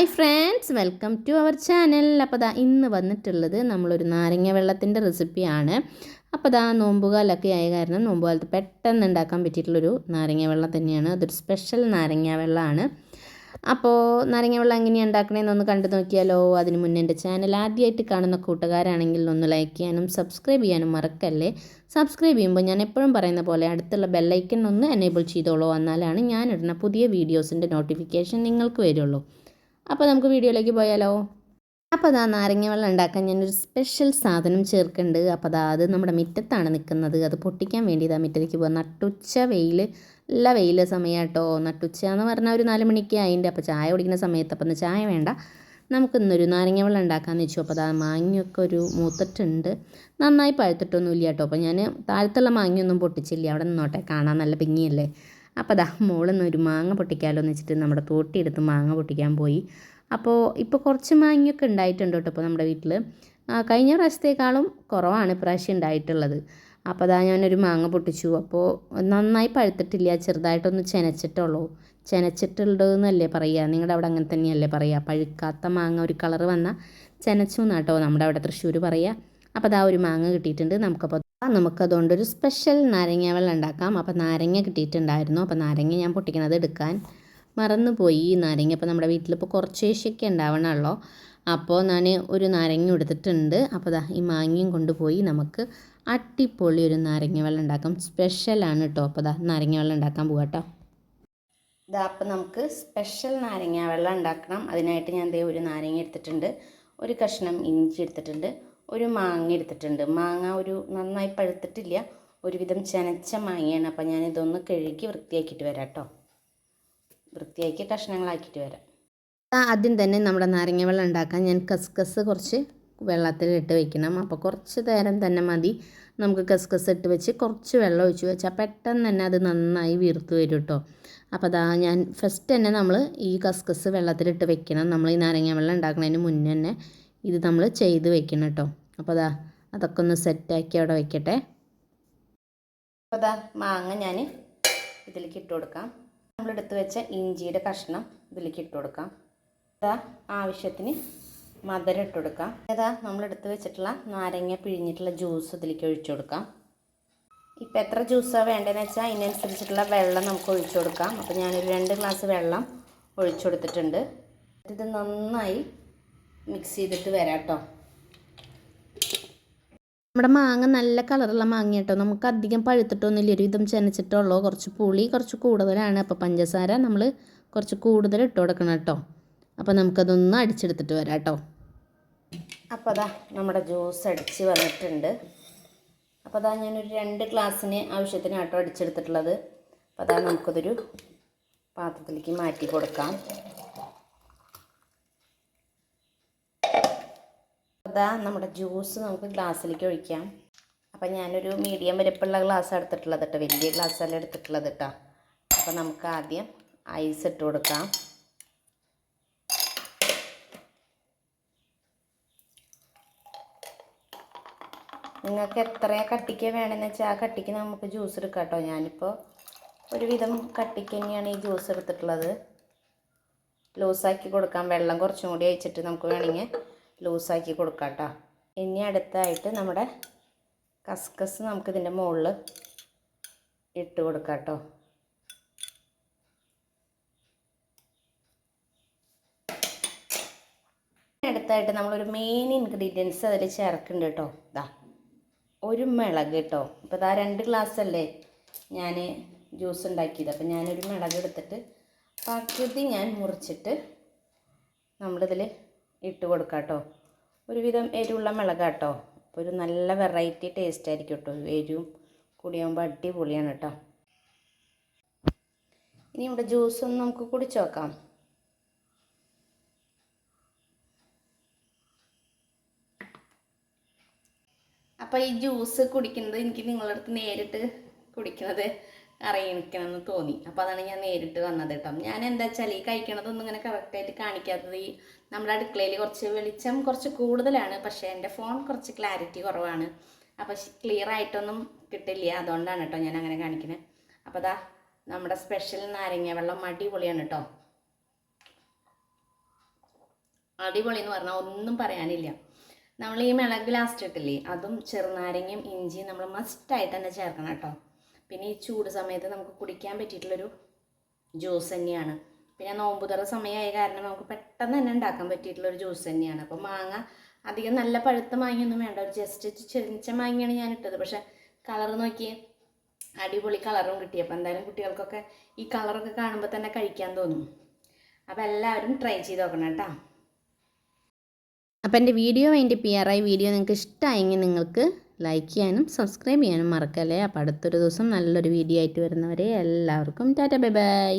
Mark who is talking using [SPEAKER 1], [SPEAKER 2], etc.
[SPEAKER 1] Hi friends welcome to our channel അപ്പോൾ ദാ ഇന്ന് വന്നിട്ടുള്ളത് നമ്മളൊരു നാരങ്ങ വെള്ളത്തിന്റെ റെസിപ്പിയാണ് അപ്പോൾ ദാ നോമ്പുകാലൊക്കെ ആയ കാരണം നോമ്പുകാലത്ത് പെട്ടെന്ന് ഉണ്ടാക്കാൻ പറ്റിയിട്ടുള്ളൊരു നാരങ്ങ വെള്ളം തന്നെയാണ്. അതൊരു സ്പെഷ്യൽ നാരങ്ങ വെള്ളമാണ്. അപ്പോൾ നാരങ്ങ വെള്ളം എങ്ങനെയാണ് ഉണ്ടാക്കണേന്നൊന്ന് കണ്ടു നോക്കിയാലോ. അതിന് മുന്നേ എന്റെ ചാനൽ ആദ്യമായിട്ട് കാണുന്ന കൂട്ടുകാരാണെങ്കിൽ ഒന്ന് ലൈക്ക് ചെയ്യാനും സബ്സ്ക്രൈബ് ചെയ്യാനും മറക്കല്ലേ. സബ്സ്ക്രൈബ് ചെയ്യുമ്പോൾ ഞാൻ എപ്പോഴും പറയുന്ന പോലെ അടുത്തുള്ള ബെല്ലൈക്കൺ ഒന്ന് എനേബിൾ ചെയ്തോളൂ. എന്നാലാണ് ഞാൻ ഇടുന്ന പുതിയ വീഡിയോസിന്റെ നോട്ടിഫിക്കേഷൻ നിങ്ങൾക്ക് വരുള്ളൂ. അപ്പോൾ നമുക്ക് വീഡിയോയിലേക്ക് പോയാലോ? അപ്പോൾ അതാ നാരങ്ങ വെള്ളം ഉണ്ടാക്കാൻ ഞാനൊരു സ്പെഷ്യൽ സാധനം ചേർക്കുന്നുണ്ട്. അപ്പോൾ അതാ അത് നമ്മുടെ മുറ്റത്താണ് നിൽക്കുന്നത്. അത് പൊട്ടിക്കാൻ വേണ്ടി ഇതാ മുറ്റത്തേക്ക് പോകുക നട്ടുച്ച വെയിൽ നല്ല വെയിൽ സമയം കേട്ടോ നട്ടുച്ച എന്ന് പറഞ്ഞാൽ ഒരു നാല് മണിക്ക് അതിന്റെ അപ്പോൾ ചായ കുടിക്കുന്ന സമയത്ത് അപ്പം ചായ വേണ്ട. നമുക്കിന്നൊരു നാരങ്ങ വെള്ളം ഉണ്ടാക്കാമെന്ന് വെച്ചു. അപ്പോൾ അതാ മാങ്ങയൊക്കെ ഒരു മൂത്തിട്ടുണ്ട്. നന്നായി പഴുത്തിട്ടൊന്നുമില്ല കേട്ടോ. അപ്പോൾ ഞാൻ താഴത്തുള്ള മാങ്ങയൊന്നും പൊട്ടിച്ചില്ല. അവിടെ നിന്നോട്ടെ. കാണാൻ നല്ല പിങ്ങിയല്ലേ അപ്പോൾ അതാ മോളിന്ന് ഒരു മാങ്ങ പൊട്ടിക്കാമല്ലോ എന്ന് വെച്ചിട്ട് നമ്മുടെ തോട്ടിയെടുത്ത് മാങ്ങ പൊട്ടിക്കാൻ പോയി. അപ്പോൾ ഇപ്പോൾ കുറച്ച് മാങ്ങയൊക്കെ ഉണ്ടായിട്ടുണ്ട് കേട്ടോ ഇപ്പോൾ നമ്മുടെ വീട്ടിൽ. കഴിഞ്ഞ പ്രാവശ്യത്തേക്കാളും കുറവാണ് ഇപ്രാവശ്യം ഉണ്ടായിട്ടുള്ളത്. അപ്പോൾ അതാ ഞാനൊരു മാങ്ങ പൊട്ടിച്ചു. അപ്പോൾ നന്നായി പഴുത്തിട്ടില്ല ചെറുതായിട്ടൊന്ന് ചെനച്ചിട്ടുള്ളൂ. ചെനച്ചിട്ടുള്ളതെന്നല്ലേ പറയുക? നിങ്ങളുടെ അവിടെ അങ്ങനെ തന്നെയല്ലേ പറയുക? പഴുക്കാത്ത മാങ്ങ ഒരു കളർ വന്നാൽ ചെനച്ചു എന്നാട്ടോ നമ്മുടെ അവിടെ തൃശ്ശൂർ പറയുക. അപ്പോൾ അതാ ഒരു മാങ്ങ കിട്ടിയിട്ടുണ്ട്. നമുക്കപ്പോൾ നമുക്കതുകൊണ്ടൊരു സ്പെഷ്യൽ നാരങ്ങ വെള്ളം ഉണ്ടാക്കാം. അപ്പോൾ നാരങ്ങ കിട്ടിയിട്ടുണ്ടായിരുന്നു. അപ്പോൾ നാരങ്ങ ഞാൻ പൊട്ടിക്കണത് എടുക്കാൻ മറന്നുപോയി ഈ നാരങ്ങ. അപ്പോൾ നമ്മുടെ വീട്ടിലിപ്പോൾ കുറച്ച് ശേഷിയൊക്കെ ഉണ്ടാവണമല്ലോ അപ്പോൾ ഞാൻ ഒരു നാരങ്ങ എടുത്തിട്ടുണ്ട്. അപ്പോൾ ദാ ഈ മാങ്ങയും കൊണ്ടുപോയി നമുക്ക് അട്ടിപ്പൊളി ഒരു നാരങ്ങ വെള്ളം ഉണ്ടാക്കാം. സ്പെഷ്യലാണ് കേട്ടോ അപ്പോൾ ദാ നാരങ്ങ വെള്ളം ഉണ്ടാക്കാൻ പോകാം കേട്ടോ ഇതാ അപ്പോൾ നമുക്ക് സ്പെഷ്യൽ നാരങ്ങ വെള്ളം ഉണ്ടാക്കണം. അതിനായിട്ട് ഞാൻ ദേ ഒരു നാരങ്ങ എടുത്തിട്ടുണ്ട്. ഒരു കഷ്ണം ഇഞ്ചി എടുത്തിട്ടുണ്ട്. ഒരു മാങ്ങ എടുത്തിട്ടുണ്ട്. മാങ്ങ ഒരു നന്നായി പഴുത്തിട്ടില്ല. ഒരുവിധം ചനച്ച മാങ്ങയാണ്. അപ്പോൾ ഞാൻ ഇതൊന്ന് കഴുകി വൃത്തിയാക്കിയിട്ട് വരാം കേട്ടോ. വൃത്തിയാക്കി കഷ്ണങ്ങളാക്കിയിട്ട് വരാം. ആദ്യം തന്നെ നമ്മുടെ നാരങ്ങ വെള്ളം ഉണ്ടാക്കാൻ ഞാൻ കസ്കസ് കുറച്ച് വെള്ളത്തിലിട്ട് വെക്കണം. അപ്പോൾ കുറച്ച് നേരം തന്നെ മതി. നമുക്ക് കസ്കസ് ഇട്ട് വെച്ച് കുറച്ച് വെള്ളം ഒഴിച്ച് വെച്ചാൽ പെട്ടെന്ന് തന്നെ അത് നന്നായി വീർത്ത് വരും കേട്ടോ. അപ്പോൾ അതാ ഞാൻ ഫസ്റ്റ് തന്നെ നമ്മൾ ഈ കസ്കസ് വെള്ളത്തിലിട്ട് വെക്കണം. നമ്മൾ ഈ നാരങ്ങ വെള്ളം ഉണ്ടാക്കുന്നതിന് മുന്നേ തന്നെ ഇത് നമ്മൾ ചെയ്ത് വെക്കണം കേട്ടോ. അപ്പോൾ അതാ അതൊക്കെ ഒന്ന് സെറ്റാക്കി അവിടെ വയ്ക്കട്ടെ അപ്പോൾ അതാ മാങ്ങ ഞാൻ ഇതിലേക്ക് ഇട്ട് കൊടുക്കാം. നമ്മളെടുത്ത് വെച്ച ഇഞ്ചിയുടെ കഷ്ണം ഇതിലേക്ക് ഇട്ട് കൊടുക്കാം. അതാ ആവശ്യത്തിന് മധുരം ഇട്ട് കൊടുക്കാം. അതാ നമ്മളെടുത്ത് വെച്ചിട്ടുള്ള നാരങ്ങ പിഴിഞ്ഞിട്ടുള്ള ജ്യൂസ് ഇതിലേക്ക് ഒഴിച്ചു കൊടുക്കാം. ഇപ്പം എത്ര ജ്യൂസാണ് വേണ്ടതെന്ന് വെച്ചാൽ അതിനനുസരിച്ചിട്ടുള്ള വെള്ളം നമുക്ക് ഒഴിച്ചു കൊടുക്കാം. അപ്പോൾ ഞാനൊരു രണ്ട് ഗ്ലാസ് വെള്ളം ഒഴിച്ചു കൊടുത്തിട്ടുണ്ട്. ഇത് നന്നായി മിക്സ് ചെയ്തിട്ട് വരാം കേട്ടോ. നമ്മുടെ മാങ്ങ നല്ല കളറുള്ള മാങ്ങ കേട്ടോ. നമുക്ക് അധികം പഴുത്തിട്ടൊന്നുമില്ല. ഒരു വിധം ചെനച്ചിട്ടുള്ളൂ. കുറച്ച് പുളി കുറച്ച് കൂടുതലാണ്. അപ്പോൾ പഞ്ചസാര നമ്മൾ കുറച്ച് കൂടുതൽ ഇട്ട് കൊടുക്കണം കേട്ടോ. അപ്പോൾ നമുക്കതൊന്ന് അടിച്ചെടുത്തിട്ട് വരാം കേട്ടോ. അപ്പോൾ അതാ നമ്മുടെ ജ്യൂസ് അടിച്ച് വന്നിട്ടുണ്ട്. അപ്പോൾ അതാ ഞാനൊരു രണ്ട് ഗ്ലാസ്സിന് ആവശ്യത്തിന് ആട്ടോ അടിച്ചെടുത്തിട്ടുള്ളത്. അപ്പോൾ അതാ നമുക്കതൊരു പാത്രത്തിലേക്ക് മാറ്റി കൊടുക്കാം. അതാ നമ്മുടെ ജ്യൂസ് നമുക്ക് ഗ്ലാസ്സിലേക്ക് ഒഴിക്കാം. അപ്പം ഞാനൊരു മീഡിയം വലുപ്പമുള്ള ഗ്ലാസ് എടുത്തിട്ടുള്ളത് കേട്ടോ വലിയ ഗ്ലാസ്സല്ല എടുത്തിട്ടുള്ളത് കേട്ടോ അപ്പം നമുക്ക് ആദ്യം ഐസ് ഇട്ട് കൊടുക്കാം. നിങ്ങൾക്ക് എത്ര കട്ടിക്ക് വേണമെന്ന് വെച്ചാൽ ആ കട്ടിക്ക് നമുക്ക് ജ്യൂസ് എടുക്കാം കേട്ടോ ഞാനിപ്പോൾ ഒരുവിധം കട്ടിക്ക് തന്നെയാണ് ഈ ജ്യൂസ് എടുത്തിട്ടുള്ളത്. ലൂസാക്കി കൊടുക്കാം. വെള്ളം കുറച്ചും കൂടി അയച്ചിട്ട് നമുക്ക് വേണമെങ്കിൽ ലൂസാക്കി കൊടുക്കാം കേട്ടോ ഇനി അടുത്തായിട്ട് നമ്മുടെ കസ്കസ് നമുക്കിതിന്റെ മുകളിൽ ഇട്ട് കൊടുക്കാം കേട്ടോ അടുത്തായിട്ട് നമ്മളൊരു മെയിൻ ഇൻഗ്രീഡിയൻസ് അതിൽ ചേർക്കുന്നുണ്ട് കേട്ടോ. ഇതാ ഒരു മിളക് കേട്ടോ. ഇപ്പോൾ ഇതാ രണ്ട് ഗ്ലാസ് അല്ലേ ഞാൻ ജ്യൂസ് ഉണ്ടാക്കിയത്. അപ്പം ഞാനൊരു മിളക് എടുത്തിട്ട് പകുതി ഞാൻ മുറിച്ചിട്ട് നമ്മളിതിൽ ഇട്ട് കൊടുക്കാം കേട്ടോ ഒരുവിധം എരിവുള്ള മിളക് കേട്ടോ അപ്പോൾ ഒരു നല്ല വെറൈറ്റി ടേസ്റ്റ് ആയിരിക്കും കേട്ടോ എരിവും കൂടിയാകുമ്പോൾ അടിപൊളിയാണ് കേട്ടോ ഇനി ഇവിടെ ജ്യൂസ് ഒന്ന് നമുക്ക് കുടിച്ചു നോക്കാം. അപ്പോൾ ഈ ജ്യൂസ് കുടിക്കുന്നത് എനിക്ക് നിങ്ങളുടെ അടുത്ത് നേരിട്ട് കുടിക്കുന്നത് അറിയിക്കണമെന്ന് തോന്നി. അപ്പോൾ അതാണ് ഞാൻ നേരിട്ട് വന്നത് കേട്ടോ. ഞാൻ എന്താ വെച്ചാൽ ഈ കഴിക്കണതൊന്നും ഇങ്ങനെ കറക്റ്റായിട്ട് കാണിക്കാത്തത് ഈ നമ്മുടെ അടുക്കളയിൽ കുറച്ച് വെളിച്ചം കുറച്ച് കൂടുതലാണ്. പക്ഷേ എന്റെ ഫോൺ കുറച്ച് ക്ലാരിറ്റി കുറവാണ്. അപ്പോൾ ക്ലിയർ ആയിട്ടൊന്നും കിട്ടില്ല. അതുകൊണ്ടാണ് കേട്ടോ ഞാൻ അങ്ങനെ കാണിക്കുന്നത് അപ്പോൾ അതാ നമ്മുടെ സ്പെഷ്യൽ നാരങ്ങ വെള്ളം അടിപൊളിയാണ് കേട്ടോ. അടിപൊളി എന്ന് പറഞ്ഞാൽ ഒന്നും പറയാനില്ല. നമ്മൾ ഈ മിളക് ലാസ്റ്റ് ഇട്ടില്ലേ അതും ചെറുനാരങ്ങയും ഇഞ്ചിയും നമ്മൾ മസ്റ്റായിട്ട് തന്നെ ചേർക്കണം കേട്ടോ. പിന്നെ ഈ ചൂട് സമയത്ത് നമുക്ക് കുടിക്കാൻ പറ്റിയിട്ടുള്ളൊരു ജ്യൂസ് തന്നെയാണ്. പിന്നെ നോമ്പുതറ സമയമായ കാരണം നമുക്ക് പെട്ടെന്ന് തന്നെ ഉണ്ടാക്കാൻ പറ്റിയിട്ടുള്ളൊരു ജ്യൂസ് തന്നെയാണ്. അപ്പോൾ മാങ്ങ അധികം നല്ല പഴുത്ത മാങ്ങയൊന്നും വേണ്ട. ഒരു ജസ്റ്റ് ചെറിച്ച മാങ്ങയാണ് ഞാൻ ഇട്ടത്. പക്ഷെ കളർ നോക്കി അടിപൊളി കളറും കിട്ടി. അപ്പോൾ എന്തായാലും കുട്ടികൾക്കൊക്കെ ഈ കളറൊക്കെ കാണുമ്പോൾ തന്നെ കഴിക്കാൻ തോന്നും. അപ്പോൾ എല്ലാവരും ട്രൈ ചെയ്ത് നോക്കണം കേട്ടോ. അപ്പോൾ എന്റെ വീഡിയോ അതിന്റെ പി ആർ ഐ വീഡിയോ നിങ്ങൾക്ക് ഇഷ്ടമായെങ്കിൽ നിങ്ങൾക്ക് ലൈക്ക് ചെയ്യാനും സബ്സ്ക്രൈബ് ചെയ്യാനും മറക്കല്ലേ? അപ്പോൾ അടുത്തൊരു ദിവസം നല്ലൊരു വീഡിയോ ആയിട്ട് വരുന്നവരെ എല്ലാവർക്കും ടാറ്റ ബൈ ബൈ.